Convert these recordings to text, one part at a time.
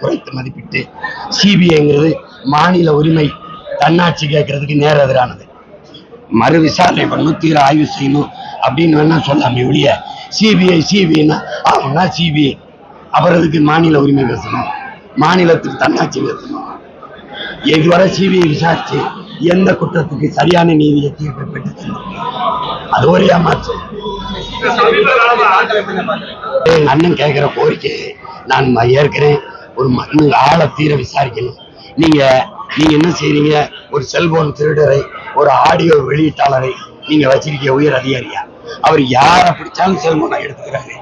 குறைத்து மதிப்பிட்டு சிபிஐங்கிறது மாநில உரிமை தன்னாட்சி கேட்கறதுக்கு நேர் எதிரானது. மறு விசாரணை பண்ணணும் தீர ஆய்வு செய்யணும் அப்படின்னு வேணா சொல்லாமே ஒழிய சிபிஐ சிபிஐனா ஆகும்னா சிபிஐ. அவரதுக்கு மாநில உரிமை பேசணும். மாநிலத்துக்கு தன்னாட்சி பேசணும். இதுவரை சிபிஐ விசாரிச்சு எந்த குற்றத்துக்கு சரியான நீதியை தீர்ப்பை பெற்று? அது ஒரு ஏமாற்றம் எங்க அண்ணன் கேட்கிற கோரிக்கை நான் ஏற்கிறேன். ஒரு மண்ணு ஆழ தீர விசாரிக்கணும். நீங்க நீங்க என்ன செய்றீங்க? ஒரு செல்போன் திருடரை ஒரு ஆடியோ வெளியீட்டாளரை நீங்க வச்சிருக்க உயர் அதிகாரியா? அவர் யாரை பிடிச்சாலும் செல்போனை எடுத்துக்கிறாரு.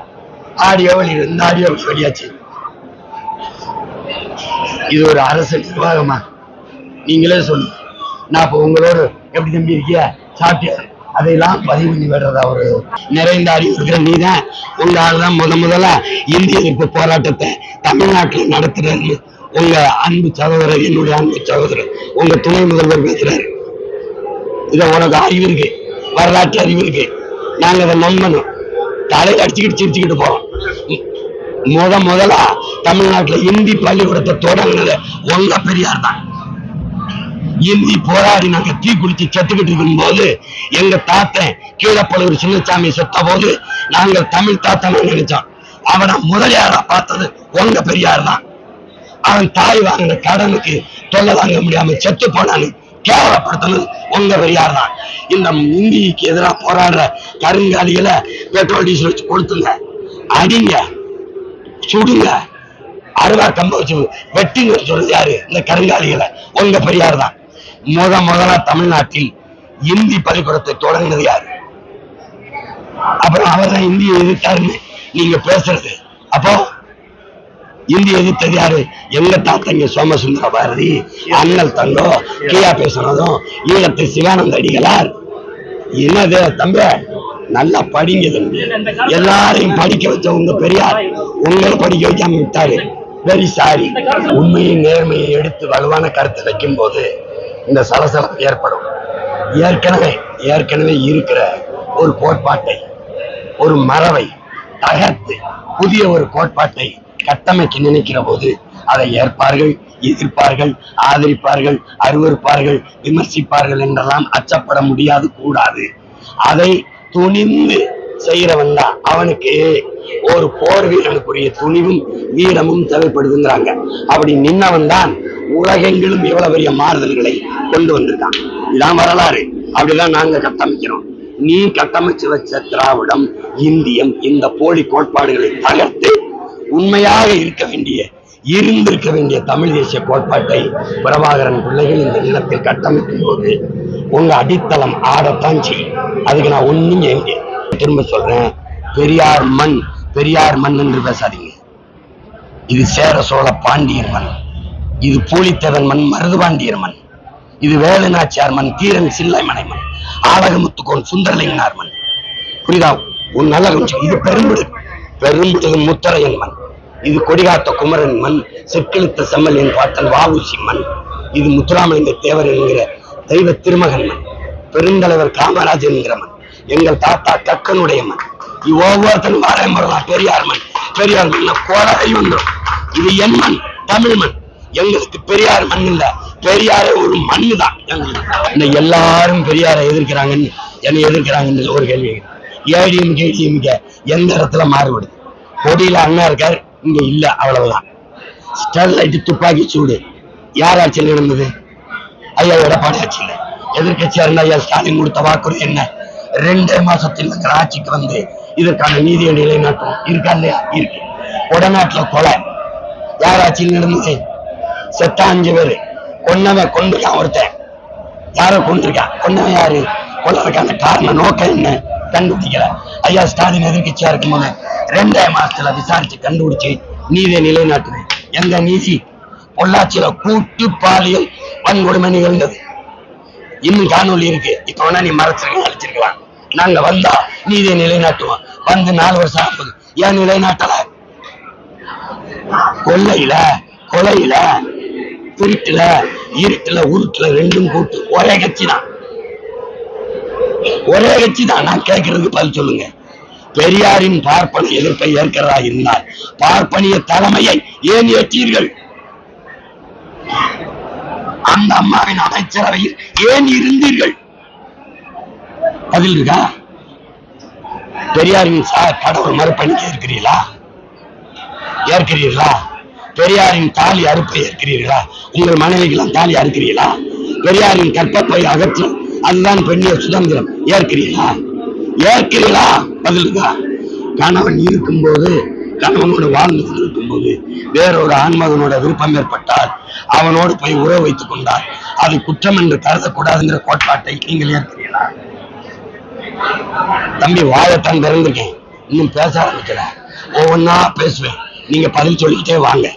ஆடியோ வெளியிட இந்த ஆடியோ வெளியாச்சு. இது ஒரு அரசு நிர்வாகமா? நீங்களே சொல்லுங்க நான் இப்போ உங்களோட எப்படி தம்பி இருக்கிய சாப்பிட்டியா? அதையெல்லாம் பதிவு பண்ணி விடுறத அவர். நிறைந்த அறிவு இருக்கிற நீ தான் உங்க ஆள் தான் முத முதல்ல இந்திய எதிர்ப்பு போராட்டத்தை தமிழ்நாட்டில் நடத்துறாரு. உங்க அன்பு சகோதரர் என்னுடைய அன்பு சகோதரர் உங்க துணை முதல்வர் பேசுறாரு. இத உனக்கு அறிவு இருக்கு வரலாற்று அறிவு இருக்கு. நாங்க அதை நம்பணும். தலையை அடிச்சுக்கிட்டு சிரிச்சுக்கிட்டு போறோம். முத முதலா தமிழ்நாட்டுல இந்தி பள்ளிக்கூடத்தை தொடங்கினது உங்க பெரியார் தான். இந்தி போராடி நாங்க தீ குளிச்சு செத்துக்கிட்டு இருக்கும் போது எங்க தாத்தன் கீழப்பழுவர் சின்னசாமி செத்த போது நாங்கள் தமிழ் தாத்தனை நினைச்சோம். அவனை முதலியாரா பார்த்தது உங்க பெரியார் தான். அவன் தாய் வாங்கின கடனுக்கு தொல்லை வாங்க முடியாம செத்து போனான்னு கேவலப்படுத்தினது உங்க பெரியார் தான். இந்த இந்திக்கு எதிராக போராடுற கருங்காலிகளை பெட்ரோல் டீசல் வச்சு கொடுத்துங்க அடிங்க. சுடுங்க. அருவா கம்ப வச்சு வெட்டிங்க சொல்றது யாரு? இந்த கருங்காலிகளை. உங்க பெரியார் தான். முத முதலா தமிழ்நாட்டில் இந்தி பள்ளிக்கூடத்தை தொடங்கினது யாரு? அப்புறம் அவர் தான் இந்தியை எதிர்த்தாருன்னு நீங்க பேசுறது. அப்போ இந்தி எதிர்த்தது யாரு? எங்க தாத்தங்க சோமசுந்தர பாரதி அண்ணல் தங்கோ கியா பேசுனதும் ஈழத்து சிவானந்த அடிகளார். என்னது தம்ப? நல்லா படிங்க தம்பி. எல்லாரையும் படிக்க வச்ச உங்க பெரியார் உங்களை படிக்க வைக்காம விட்டாரு. வெரி சாரி உண்மையை நேர்மையை எடுத்து வலுவான கருத்து வைக்கும் போது இந்த சலசலம் ஏற்படும். ஏற்கனவே ஏற்கனவே இருக்கிற ஒரு கோட்பாட்டை ஒரு மரபை தகர்த்து புதிய ஒரு கோட்பாட்டை கட்டமைக்க நினைக்கிற போது அதை ஏற்பார்கள் எதிர்ப்பார்கள் ஆதரிப்பார்கள் அருவருப்பார்கள் விமர்சிப்பார்கள் என்றெல்லாம் அச்சப்பட முடியாது கூடாது. அதை துணிந்து செய்யறவன் தான் அவனுக்கு ஒரு போர் வீரனுக்குரிய துணிவும் வீரமும் தேவைப்படுதுங்கிறாங்க. அப்படி நின்னவன் தான் உலகெங்கிலும் எவ்வளவு பெரிய மாறுதல்களை கொண்டு வந்திருக்கான் இதான் வரலாறு. அப்படிதான் நாங்க கட்டமைக்கிறோம். நீ கட்டமைச்சு வச்ச திராவிடம் இந்தியம் இந்த போலி கோட்பாடுகளை தகர்த்து உண்மையாக இருக்க வேண்டிய இருந்திருக்க வேண்டிய தமிழ் தேசிய கோட்பாட்டை பிரபாகரன் பிள்ளைகள் இந்த நிலத்தில் கட்டமைக்கும் போது உங்க அடித்தளம் ஆடத்தான் செய்யும். அதுக்கு நான் ஒண்ணும் திரும்ப சொல்றேன். பெரியார் மண் பெரியார் மண் என்று பேசாதீங்க. இது சேர சோழ பாண்டியர் மண். இது பூலித்தேவன் மண் மருதுபாண்டியர் மண். இது வேலுநாச்சியார் மண் தீரன் சில்லை மனை மண். ஆலகமுத்துக்கோன் சுந்தரலிங்கனார் மண். புரியுதா உன் நல்ல கவனிச்சு. இது பெரும்பிடு பெரும்பிடு முத்தரையன் மண். இது கொடிகாத்த குமரன் மண் செக்கிழுத்த செம்மலின் பாட்டன் வாவுசி மண். இது முத்துராமலிங்க தேவர் என்கிற தெய்வ திருமகன் மண். பெருந்தலைவர் காமராஜர் என்கிற மண். எங்கள் தாத்தா கக்கனுடைய மண். இது ஒவ்வொருத்தரும் பெரியார் மண். பெரியார் மண் கோடாரி வந்துடும் இது என் மண் தமிழ் மண். எங்களுக்கு பெரியார் மண் இல்ல. பெரியாரே ஒரு மண் தான் எங்களுக்கு எல்லாரும் பெரியாரை எதிர்க்கிறாங்கன்னு என்னை எதிர்க்கிறாங்கன்னு ஒரு கேள்வி ஏடியும் ஏடிஎம் எந்த இடத்துல மாறுபடுது? கொடியில அண்ணா இருக்கார் இங்க இல்ல அவ்வளவுதான். ஸ்டெர்லைட் துப்பாக்கி சூடு. யார் ஆட்சியில் நடந்தது? ஐயா எடப்பாடி ஆட்சியில் எதிர்கட்சியா இருந்த ஐயா ஸ்டாலின் கொடுத்த வாக்குறுதி என்ன? ரெண்டே மாசத்தில் இருக்கிற ஆட்சிக்கு வந்து இதற்கான நீதியை நிலைநாட்டும். இருக்கா இல்லையா? இருக்கு. உடநாட்டுல கொலை. யார் ஆட்சியில் நடந்தது? செத்த அஞ்சு பேரு. கொன்னவன் கொண்டுருக்கான் ஒருத்தன். யாரோ கொண்டிருக்கான் கொன்னவன் யாரு? கொள்ளறதுக்கான காரணம் நோக்கம் என்ன? கண்டுபிடிக்கல. ஐயா ஸ்டாலின் எதிர்கட்சியா இருக்கும்போது ரெண்டாயிரம் மாசத்துல விசாரிச்சு கண்டுபிடிச்சு நீதியை நிலைநாட்டுது. எந்த நீதி? பொள்ளாச்சியில கூட்டு பாலியல் வன்கொடுமை நிகழ்ந்தது இன்னும் காணொலி இருக்கு. இப்ப வேணா நீ மறைச்சிருக்க அழிச்சிருக்கலாம். நாங்க வந்தா நீதியை நிலைநாட்டுவோம். வந்து நாலு வருஷம் ஆகுது. ஏன் நிலைநாட்டல? கொள்ளையில கொலையில திருட்டுல இருட்டுல உருட்டுல ரெண்டும் கூட்டு ஒரே கட்சி தான் ஒரே கட்சி தான் நான் கேட்கறதுக்கு பதில் சொல்லுங்க. பெரியாரின் பார்ப்பன எதிர்ப்பை ஏற்கிறதா இருந்தால் பார்ப்பனிய தலைமையை ஏன் ஏற்றீர்கள்? அந்த அம்மாவின் அமைச்சரவையில் ஏன் இருந்தீர்கள்? பதில் இருக்கா? பெரியாரின் கடவுள் மறுப்பணிக்கு இருக்கிறீர்களா ஏற்கிறீர்களா? பெரியாரின் தாலி அறுப்பை ஏற்கிறீர்களா? உங்கள் மனைவிகளாம் தாலி அறுக்கிறீர்களா? பெரியாரின் கற்பப்பை அகற்றும் அதுதான் பெண்ணிய சுதந்திரம். ஏற்கிறீர்களா? ஏற்கிறீர்களா? பதிலுக்கா கணவன் இருக்கும்போது கணவனோடு வாழ்ந்து கொண்டிருக்கும் போது வேறொரு ஆண்மகனோட விருப்பம் ஏற்பட்டால் அவனோடு போய் உறவு வைத்துக் கொண்டால் அது குற்றம் என்று கருதக்கூடாதுங்கிற கோட்பாட்டை நீங்கள் ஏற்கிறீர்களா? தம்பி வாயத்தான் திறந்திருக்கேன் இன்னும் பேச ஆரம்பிக்கல. ஒவ்வொன்னா பேசுவேன். நீங்க பதில் சொல்லிக்கிட்டே வாங்க.